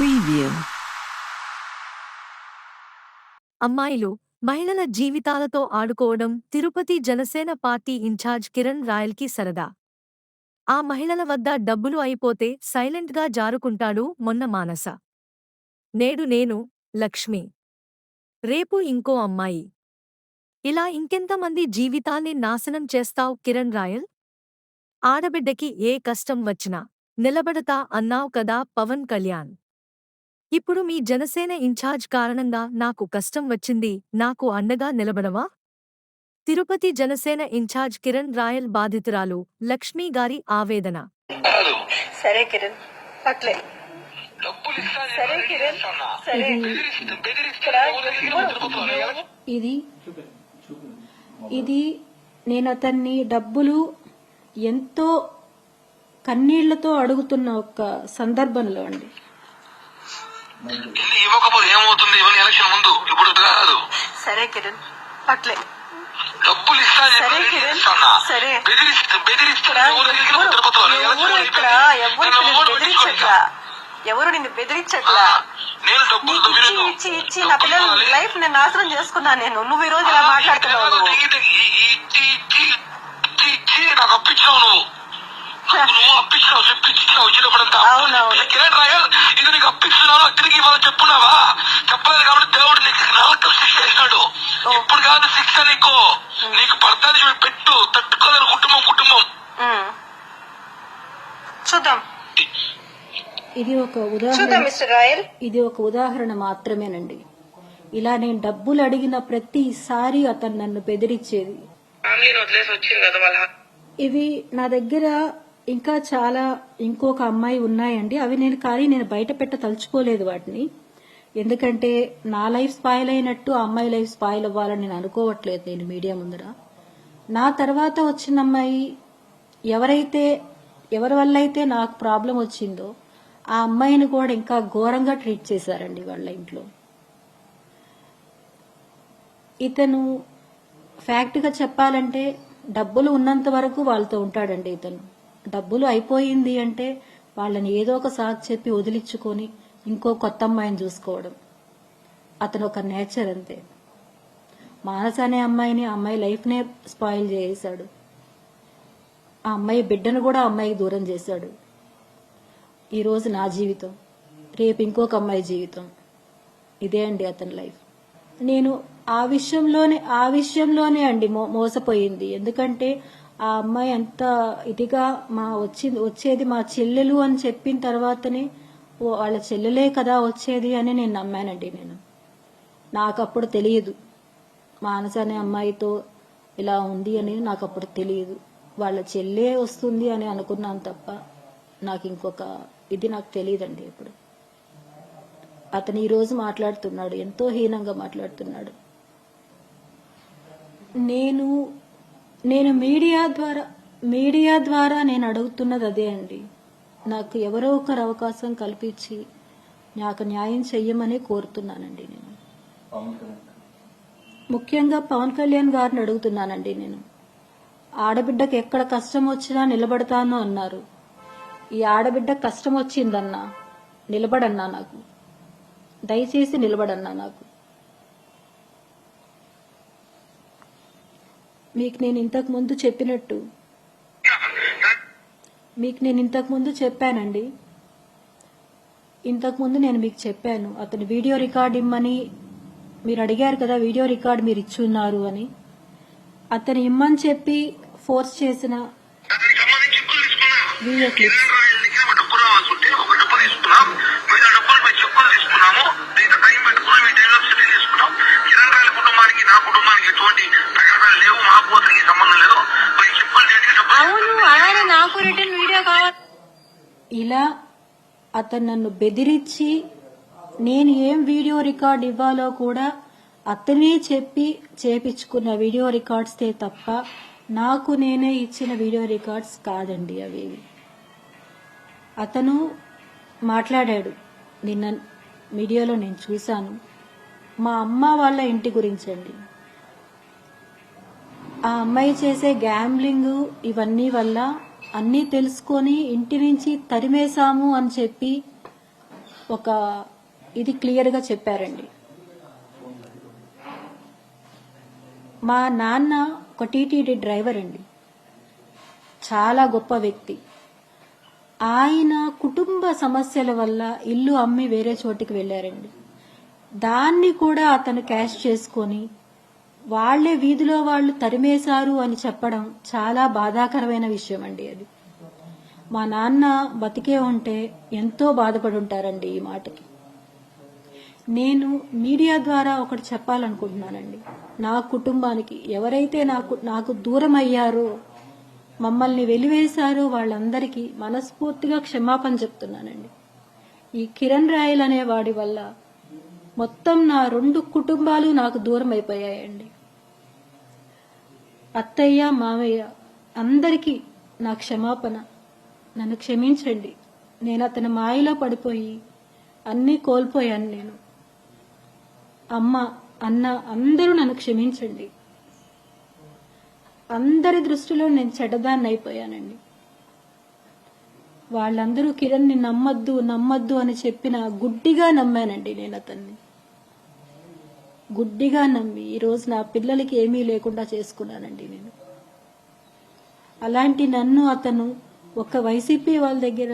Preview. అమ్మాయిలు మహిళల జీవితాలతో ఆడుకోవడం తిరుపతి జనసేన పార్టీ ఇన్ఛార్జ్ కిరణ్ రాయల్కి సరదా. ఆ మహిళల వద్ద డబ్బులు అయిపోతే సైలెంట్గా జారుకుంటాడు మొన్న మానస. నేడు నేను లక్ష్మి. రేపు ఇంకో అమ్మాయి. ఇలా ఇంకెంతమంది జీవితాన్ని నాశనం చేస్తావు కిరణ్ రాయల్? ఆడబిడ్డకి ఏ కష్టం వచ్చినా నిలబడతా అన్నావు కదా పవన్ కళ్యాణ్. ఇప్పుడు మీ జనసేన ఇన్ఛార్జ్ కారణంగా నాకు కష్టం వచ్చింది నాకు అండగా నిలబడవా? తిరుపతి జనసేన ఇన్ఛార్జ్ కిరణ్ రాయల్ బాధితురాలు లక్ష్మీ గారి ఆవేదన. సరే కిరణ్ అట్లే. సరే కిరణ్ సరే. ఇక్కడ? ఇది ఇది నేను అతన్ని డబ్బులు ఎంతో కన్నీళ్ళతో అడుగుతున్న ఒక సందర్భంలో అండి. ఇల్లు ఇవ్వకపోతే ఏమవుతుంది? ఇవన్నీ ఎలక్షన్ ముందు. ఇప్పుడు కాదు. సరే కిరణ్ అట్లే డబ్బులు ఇస్తాను సరే కిరణ్. సరే. బెదిరిస్తే బెదిరిస్తే. ఇక్కడ ఎవరు ఇక్కడ నన్ను బెదిరించట్లా? పెట్టుకోనిక. ఎవరు నిన్ను బెదిరించట్లా? ఆ, నేను డబ్బులు నీకు ఇచ్చి దొబ్బినను. ఇచ్చి ఇచ్చి నా పిల్లల. లైఫ్ నేను నాశనం చేసుకున్నా నేను. నువ్వు ఈ రోజు ఇలా మాట్లాడుతున్నావు. నువ్వు. నాకు అప్పించావు నువ్వు. నువ్వు అప్పించినావు చెప్పి ఇచ్చినావు వచ్చినప్పుడంతా అవునవును. కిరణ్ రాయల్ అప్పిస్తున్నాను అక్కడికి ఇవాళ చెప్పున్నావా? చెప్పలేదు కాబట్టి దేవుడు నీకు నరకం శిక్ష వేసినాడు ఓ. ఇప్పుడు కాదు శిక్ష నీకు. నీకు పడతాది చూడు పెట్టు తట్టుకోలేరు కుటుంబం కుటుంబం. చూద్దాం. ఇది ఒక ఉదాహరణ. మిస్టర్ రాయల్. ఇది ఒక ఉదాహరణ మాత్రమేనండి. ఇలా నేను డబ్బులు అడిగిన ప్రతిసారి అతను నన్ను బెదిరించేది. వాళ్ళ ఇవి నా దగ్గర ఇంకా చాలా ఇంకొక అమ్మాయి ఉన్నాయండి. అవి నేను కానీ నేను బయట పెట్ట తలుచుకోలేదు వాటిని. ఎందుకంటే నా లైఫ్ స్పాయిల్ అయినట్టు ఆ అమ్మాయి లైఫ్ స్పాయిల్ అవ్వాలని నేను అనుకోవట్లేదు నేను మీడియా ముందర. నా తర్వాత వచ్చిన అమ్మాయి ఎవరైతే ఎవరి వల్ల అయితే నాకు ప్రాబ్లం వచ్చిందో ఆ అమ్మాయిని కూడా ఇంకా ఘోరంగా ట్రీట్ చేశారండి వాళ్ళ ఇంట్లో. ఇతను ఫ్యాక్ట్గా చెప్పాలంటే డబ్బులు ఉన్నంత వరకు వాళ్ళతో ఉంటాడండి ఇతను. డబ్బులు అయిపోయింది అంటే వాళ్ళని ఏదో ఒక సాకు చెప్పి వదిలించుకొని ఇంకో కొత్త అమ్మాయిని చూసుకోవడం. అతను ఒక నేచర్ అంతే. మానస అనే అమ్మాయిని అమ్మాయి లైఫ్నే స్పాయిల్ చేశాడు ఆ అమ్మాయి బిడ్డను కూడా అమ్మాయికి దూరం చేశాడు. ఈరోజు నా జీవితం రేపు ఇంకొక అమ్మాయి జీవితం. ఇదే అండి అతని లైఫ్. నేను ఆ విషయంలోనే ఆ విషయంలోనే అండి మో మోసపోయింది. ఎందుకంటే ఆ అమ్మాయి అంత ఇదిగా మా వచ్చింది వచ్చేది మా చెల్లెలు అని చెప్పిన తర్వాతనే ఓ వాళ్ళ చెల్లెలే కదా వచ్చేది అని నేను నమ్మానండి నేను. నాకు అప్పుడు తెలియదు. మానస అనే అమ్మాయితో ఇలా ఉంది అని నాకు అప్పుడు తెలియదు. వాళ్ళ చెల్లే వస్తుంది అని అనుకున్నాను తప్ప నాకు ఇంకొక ఇది నాకు తెలియదండి ఇప్పుడు. అతను ఈరోజు మాట్లాడుతున్నాడు ఎంతో హీనంగా మాట్లాడుతున్నాడు. నేను నేను మీడియా ద్వారా మీడియా ద్వారా నేను అడుగుతున్నది అదే అండి. నాకు ఎవరో ఒకరు అవకాశం కల్పించి నాకు న్యాయం చెయ్యమని కోరుతున్నానండి నేను. ముఖ్యంగా పవన్ కళ్యాణ్ గారిని అడుగుతున్నానండి నేను. ఆడబిడ్డకి ఎక్కడ కష్టం వచ్చినా నిలబడతాను అన్నారు. ఈ ఆడబిడ్డ కష్టం వచ్చిందన్నా నిలబడన్నా నాకు. దయచేసి నిలబడన్నా నాకు. మీకు నేను ఇంతకు ముందు చెప్పినట్టు. మీకు నేను ఇంతకు ముందు చెప్పానండి. ఇంతకు ముందు నేను మీకు చెప్పాను అతను వీడియో రికార్డ్ ఇమ్మని మీరు అడిగారు కదా వీడియో రికార్డ్ మీరు ఇచ్చున్నారు అని. అతను ఇమ్మని చెప్పి ఫోర్స్ చేసిన వీడియో క్లిప్స్. టైం పెట్టుకుని మీ కిరణ్ కుటుంబానికి నా కుటుంబానికి ఎటువంటి అవును అలానే నాకు రిటర్న్ వీడియో కావాలి. ఇలా అతను నన్ను బెదిరించి నేను ఏం వీడియో రికార్డ్ ఇవ్వాలో కూడా అతనే చెప్పి చేపించుకున్న వీడియో రికార్డ్స్తే తప్ప నాకు నేనే ఇచ్చిన వీడియో రికార్డ్స్ కాదండి అవి. అతను మాట్లాడాడు. నిన్న మీడియాలో నేను చూశాను. మా అమ్మ వాళ్ళ ఇంటి గురించండి. ఆ అమ్మాయి చేసే గ్యాంబ్లింగ్ ఇవన్నీ వల్ల అన్నీ తెలుసుకొని ఇంటి నుంచి తరిమేశాము అని చెప్పి ఒక ఇది క్లియర్గా చెప్పారండి. మా నాన్న ఒక టీటీడీ డ్రైవర్ అండి. చాలా గొప్ప వ్యక్తి. ఆయన కుటుంబ సమస్యల వల్ల ఇల్లు అమ్మి వేరే చోటికి వెళ్ళారండి. దాన్ని కూడా అతను క్యాష్ చేసుకొని వాళ్ళే వీధిలో వాళ్ళు తరిమేశారు అని చెప్పడం చాలా బాధాకరమైన విషయం అండి అది. మా నాన్న బతికే ఉంటే ఎంతో బాధపడి ఉంటారండి ఈ మాటకి. నేను మీడియా ద్వారా ఒకటి చెప్పాలనుకుంటున్నానండి. నా కుటుంబానికి ఎవరైతే నాకు నాకు దూరం అయ్యారో మమ్మల్ని వెలివేశారో వాళ్ళందరికీ మనస్ఫూర్తిగా క్షమాపణ చెప్తున్నానండి. ఈ కిరణ్ రాయల్ అనే వాడి వల్ల మొత్తం నా రెండు కుటుంబాలు నాకు దూరం అయిపోయాయండి అత్తయ్య మామయ్య అందరికీ నా క్షమాపణ. నన్ను క్షమించండి. నేను అతని మాయలో పడిపోయి అన్నీ కోల్పోయాను నేను. అమ్మ అన్న అందరూ నన్ను క్షమించండి. అందరి దృష్టిలో నేను చెడ్డదాన్ని అయిపోయానండి వాళ్ళందరూ కిరణ్ని నమ్మద్దు నమ్మద్దు అని చెప్పిన గుడ్డిగా నమ్మానండి నేను అతన్ని. గుడ్డిగా నమ్మి ఈరోజు నా పిల్లలకి ఏమీ లేకుండా చేసుకున్నానండి నేను. అలాంటి నన్ను అతను ఒక వైసీపీ వాళ్ళ దగ్గర